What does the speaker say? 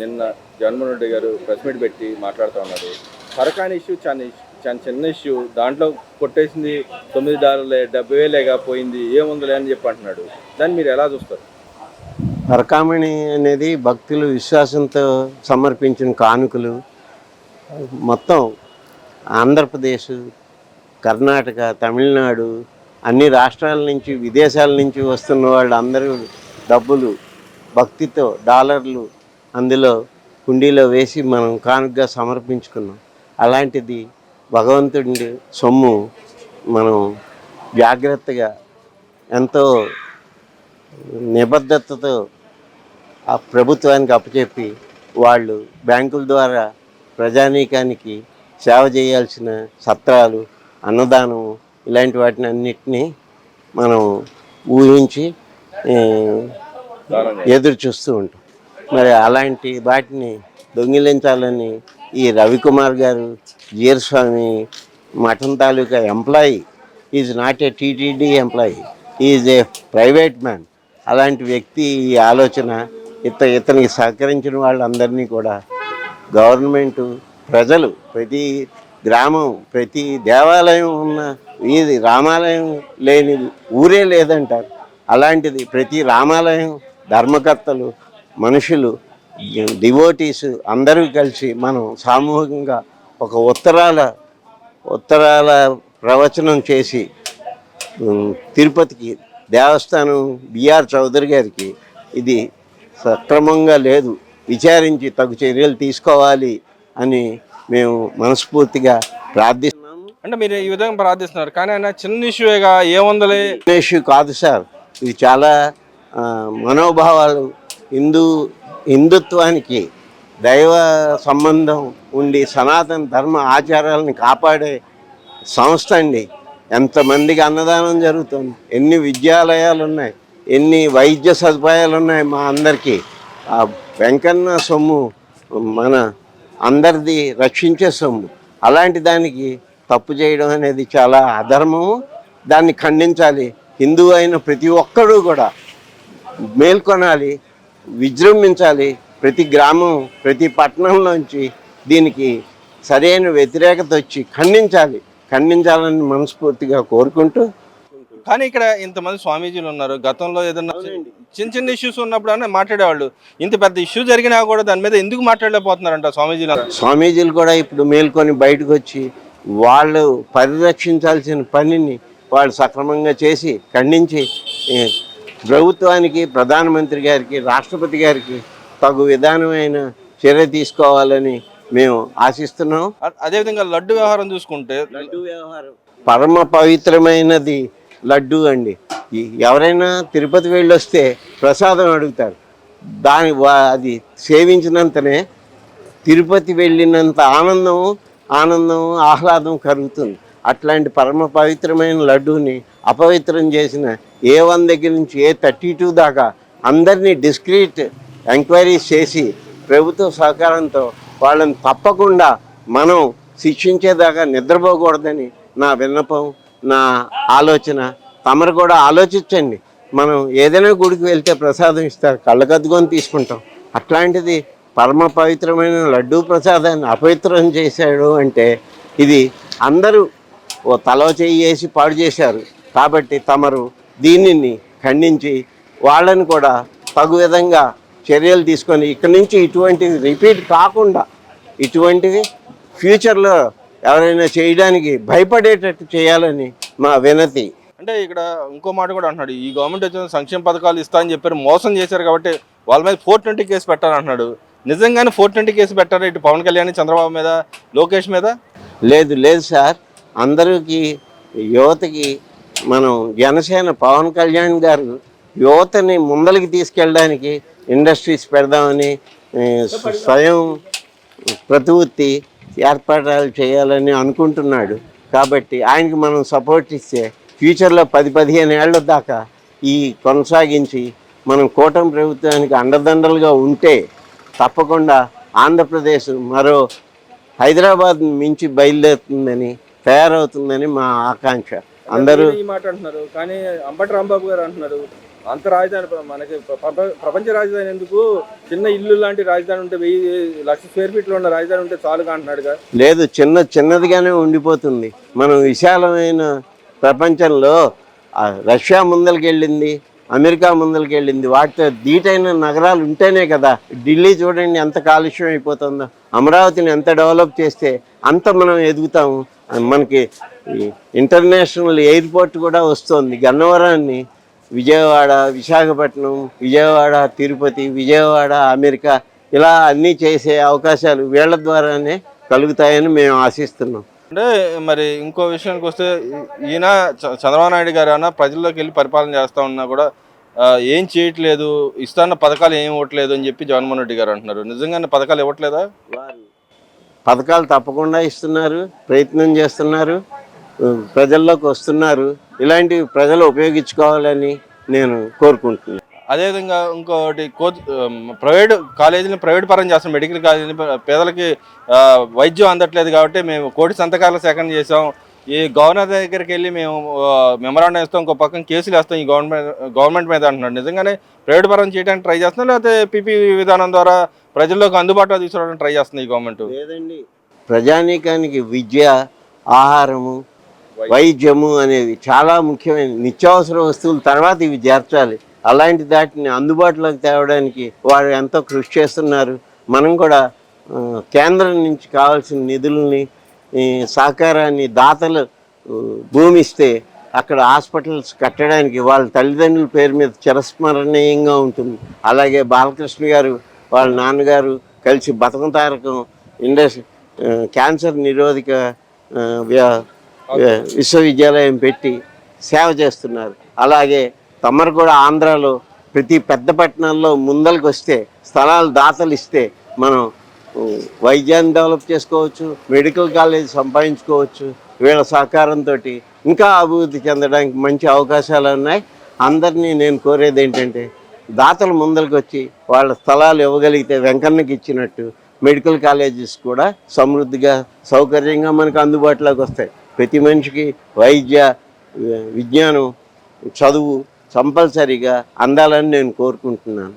నిన్న జగన్మోహన్ రెడ్డి గారు press meet పెట్టి మాట్లాడుతూ ఉన్నారు. సరకాని ఇష్యూ చాలా ఇష్యూ చాలా చిన్న ఇష్యూ దాంట్లో కొట్టేసింది తొమ్మిది డాలర్లే డెబ్బై వేలేగా పోయింది ఏముందిలే అని చెప్పి అంటున్నాడు. దాన్ని మీరు ఎలా చూస్తారు? వరకామణి అనేది భక్తులు విశ్వాసంతో సమర్పించిన కానుకలు. మొత్తం ఆంధ్రప్రదేశ్ కర్ణాటక తమిళనాడు అన్ని రాష్ట్రాల నుంచి విదేశాల నుంచి వస్తున్న వాళ్ళందరూ డబ్బులు భక్తితో డాలర్లు అందులో కుండీలో వేసి మనం కానుకగా సమర్పించుకున్నాం. అలాంటిది భగవంతుడి సొమ్ము మనం జాగ్రత్తగా ఎంతో నిబద్ధతతో ఆ ప్రభుత్వానికి అప్పచెప్పి వాళ్ళు బ్యాంకుల ద్వారా ప్రజానీకానికి సేవ చేయాల్సిన సత్రాలు అన్నదానం ఇలాంటి వాటిని అన్నిటినీ మనం ఊహించి ఎదురు చూస్తూ ఉంటాం. మరి అలాంటి వాటిని దొంగిలించాలని ఈ రవికుమార్ గారు జీరస్వామి మఠం తాలూకా employee is not a TTD employee is a private man. అలాంటి వ్యక్తి ఈ ఆలోచన ఇత ఇతనికి సహకరించిన వాళ్ళందరినీ కూడా గవర్నమెంటు ప్రజలు ప్రతి గ్రామం ప్రతి దేవాలయం ఉన్న ఇది రామాలయం లేని ఊరే లేదంటారు. అలాంటిది ప్రతి రామాలయం ధర్మకర్తలు మనుషులు డివోటీస్ అందరూ కలిసి మనం సామూహికంగా ఒక ఉత్తరాల ఉత్తరాల ప్రవచనం చేసి తిరుపతికి దేవస్థానం బిఆర్ చౌదరి గారికి ఇది సక్రమంగా లేదు విచారించి తగు చర్యలు తీసుకోవాలి అని మేము మనస్ఫూర్తిగా ప్రార్థిస్తున్నాము. అంటే మీరు ఈ విధంగా ప్రార్థిస్తున్నారు కానీ ఆయన చిన్న ఇష్యూగా ఏముందలే ఇష్యూ కాదు సార్ ఇది చాలా మనోభావాలు హిందూ హిందుత్వానికి దైవ సంబంధం ఉండి సనాతన ధర్మ ఆచారాలను కాపాడే సంస్థ అండి. ఎంతమందికి అన్నదానం జరుగుతుంది? ఎన్ని విద్యాలయాలు ఉన్నాయి ఎన్ని వైద్య సదుపాయాలు ఉన్నాయి మా అందరికీ? ఆ వెంకన్న సొమ్ము మన అందరిది రక్షించే సొమ్ము. అలాంటి దానికి తప్పు చేయడం అనేది చాలా అధర్మము. దాన్ని ఖండించాలి. హిందూ అయిన ప్రతి ఒక్కరూ కూడా మేల్కొనాలి. విజృంభించాలి. ప్రతి గ్రామం ప్రతి పట్టణంలోంచి దీనికి సరైన వ్యతిరేకత వచ్చి ఖండించాలి. ఖండించాలని మనస్ఫూర్తిగా కోరుకుంటూ కానీ ఇక్కడ ఇంతమంది స్వామీజీలు ఉన్నారు. గతంలో ఏదన్నా చిన్న చిన్న ఇష్యూస్ ఉన్నప్పుడు అనే మాట్లాడేవాళ్ళు. ఇంత పెద్ద ఇష్యూ జరిగినా కూడా దాని మీద ఎందుకు మాట్లాడలేకపోతున్నారంట స్వామీజీలు? స్వామీజీలు కూడా ఇప్పుడు మేల్కొని బయటకు వచ్చి వాళ్ళు పరిరక్షించాల్సిన పనిని వాళ్ళు సక్రమంగా చేసి ఖండించి ప్రభుత్వానికి ప్రధానమంత్రి గారికి రాష్ట్రపతి గారికి తగు విధానమైన చర్య తీసుకోవాలని మేము ఆశిస్తున్నాం. అదేవిధంగా లడ్డు వ్యవహారం చూసుకుంటే పరమ పవిత్రమైనది లడ్డు అండి. ఈ- ఎవరైనా తిరుపతి వెళ్ళి వస్తే ప్రసాదం అడుగుతారు. దాని వా- అది సేవించినంతనే తిరుపతి వెళ్ళినంత ఆనందం ఆనందం ఆహ్లాదం కలుగుతుంది. అట్లాంటి పరమ పవిత్రమైన లడ్డూని అపవిత్రం చేసిన ఏ వన్ దగ్గర నుంచి ఏ థర్టీ టూ దాకా అందరినీ డిస్క్రీట్ ఎంక్వైరీస్ చేసి ప్రభుత్వ సహకారంతో వాళ్ళని తప్పకుండా మనం శిక్షించేదాకా నిద్రపోకూడదని నా విన్నపం నా ఆలోచన. తమరు కూడా ఆలోచించండి. మనం ఏదైనా గుడికి వెళ్తే ప్రసాదం ఇస్తారు కళ్ళకద్దుకొని తీసుకుంటాం. అట్లాంటిది పరమ పవిత్రమైన లడ్డూ ప్రసాదాన్ని అపవిత్రం చేశాడు అంటే ఇది అందరూ ఓ తలో చేయి వేసి పాడు చేశారు. కాబట్టి తమరు దీనిని ఖండించి వాళ్ళని కూడా తగు విధంగా చర్యలు తీసుకొని ఇక్కడి నుంచి ఇటువంటివి రిపీట్ కాకుండా ఇటువంటివి ఫ్యూచర్లో ఎవరైనా చేయడానికి భయపడేటట్టు చేయాలని మా వినతి. అంటే ఇక్కడ ఇంకో మాట కూడా అంటున్నాడు ఈ గవర్నమెంట్ వచ్చిన సంక్షేమ పథకాలు ఇస్తా అని చెప్పారు మోసం చేశారు కాబట్టి వాళ్ళ మీద ఫోర్ ట్వంటీ కేసు పెట్టాలంటున్నాడు నిజంగానే ఫోర్ ట్వంటీ కేసు పెట్టారు ఇటు పవన్ కళ్యాణ్ చంద్రబాబు మీద లోకేష్ మీద? లేదు లేదు సార్. అందరికీ యువతకి మనం జనసేన పవన్ కళ్యాణ్ గారు యువతని ముందలకి తీసుకెళ్ళడానికి ఇండస్ట్రీస్ పెడదామని స్వయం ప్రతివృత్తి ఏర్పాటాలు చేయాలని అనుకుంటున్నాడు. కాబట్టి ఆయనకి మనం సపోర్ట్ ఇస్తే ఫ్యూచర్లో పది పదిహేను ఏళ్ళ దాకా ఈ కొనసాగించి మనం కూటమి ప్రభుత్వానికి అండదండలుగా ఉంటే తప్పకుండా ఆంధ్రప్రదేశ్ మరో హైదరాబాద్ మించి బయలుదేరుతుందని తయారవుతుందని మా ఆకాంక్ష. అందరూ ఈ మాట అంటున్నారు. కానీ అంబటి రాంబాబు గారు అంటున్నారు. అంత రాజధాని మనకి ప్ర- ప్ర- ప్రపంచ రాజధాని ఎందుకు? చిన్న ఇల్లు లాంటి రాజధాని ఉంటే వెయ్యి లక్ష స్క్వేర్ ఫీట్లో ఉన్న రాజధాని ఉంటే చాలుగా అంటున్నాడుగా లేదు చిన్న చిన్నదిగానే ఉండిపోతుంది. మనం విశాలమైన ప్రపంచంలో రష్యా ముందరికి వెళ్ళింది అమెరికా ముందరికి వెళ్ళింది. వాటితో ధీటైన నగరాలు ఉంటేనే కదా ఢిల్లీ చూడండి ఎంత కాలుష్యం అయిపోతుందో. అమరావతిని ఎంత డెవలప్ చేస్తే అంత మనం ఎదుగుతాము. మనకి ఇంటర్నేషనల్ ఎయిర్పోర్ట్ కూడా వస్తుంది. గన్నవరాన్ని విజయవాడ విశాఖపట్నం విజయవాడ తిరుపతి విజయవాడ అమెరికా ఇలా అన్నీ చేసే అవకాశాలు వీళ్ళ ద్వారానే కలుగుతాయని మేము ఆశిస్తున్నాం. అంటే మరి ఇంకో విషయానికి వస్తే ఈయన చ- చంద్రబాబు నాయుడు గారు అన్న ప్రజల్లోకి వెళ్ళి పరిపాలన చేస్తా ఉన్నా కూడా ఏం చేయట్లేదు ఇస్తాన్న పథకాలు ఏం ఇవ్వట్లేదు అని చెప్పి జగన్మోహన్ రెడ్డి గారు అంటున్నారు. నిజంగానే పథకాలు ఇవ్వట్లేదా? పథకాలు తప్పకుండా ఇస్తున్నారు ప్రయత్నం చేస్తున్నారు ప్రజల్లోకి వస్తున్నారు. ఇలాంటివి ప్రజలు ఉపయోగించుకోవాలని నేను కోరుకుంటున్నాను. అదేవిధంగా ఇంకోటి కోచ్ ప్రైవేట్ కాలేజీని ప్రైవేట్ పరం చేస్తాం మెడికల్ కాలేజీని పేదలకి వైద్యం అందట్లేదు కాబట్టి మేము కోటి సంతకాల సేకరణ చేసాం ఈ గవర్నర్ దగ్గరికి వెళ్ళి మేము మెమరాండం ఇస్తాం ఇంకో పక్కన కేసులు వేస్తాం ఈ గవర్నమెంట్ గవర్నమెంట్ మీద అంటున్నాడు నిజంగానే ప్రైవేట్ పరం చేయడానికి ట్రై చేస్తున్నాం లేకపోతే పీపీ విధానం ద్వారా ప్రజల్లోకి అందుబాటులో తీసుకురావడానికి ట్రై చేస్తుంది ఈ గవర్నమెంట్? లేదండి. ప్రజానీకానికి విద్య ఆహారము వైద్యము అనేవి చాలా ముఖ్యమైన నిత్యావసర వస్తువులు తర్వాత ఇవి చేర్చాలి అలాంటి దాటిని అందుబాటులోకి తేవడానికి వారు ఎంతో కృషి చేస్తున్నారు. మనం కూడా కేంద్రం నుంచి కావాల్సిన నిధుల్ని సహకారాన్ని దాతలు భూమిస్తే భూమి ఇస్తే అక్కడ హాస్పిటల్స్ కట్టడానికి వాళ్ళ తల్లిదండ్రుల పేరు మీద చిరస్మరణీయంగా ఉంటుంది. అలాగే బాలకృష్ణ గారు వాళ్ళ నాన్నగారు కలిసి బతకం తారకం ఇండస్ క్యాన్సర్ నిరోధక విశ్వవిద్యాలయం పెట్టి సేవ చేస్తున్నారు. అలాగే తమరు కూడా ఆంధ్రాలో ప్రతి పెద్ద పట్టణాల్లో ముందలకు వస్తే స్థలాలు దాతలు ఇస్తే మనం వైద్యాన్ని డెవలప్ చేసుకోవచ్చు మెడికల్ కాలేజ్ సంపాదించుకోవచ్చు వీళ్ళ సహకారంతో ఇంకా అభివృద్ధి చెందడానికి మంచి అవకాశాలు ఉన్నాయి. అందరినీ నేను కోరేది ఏంటంటే దాతలు ముందరికి వచ్చి వాళ్ళ స్థలాలు ఇవ్వగలిగితే వెంకన్నకి ఇచ్చినట్టు మెడికల్ కాలేజెస్ కూడా సమృద్ధిగా సౌకర్యంగా మనకు అందుబాటులోకి వస్తాయి. ప్రతి మనిషికి వైద్య విజ్ఞానం చదువు కంపల్సరీగా అందాలని నేను కోరుకుంటున్నాను.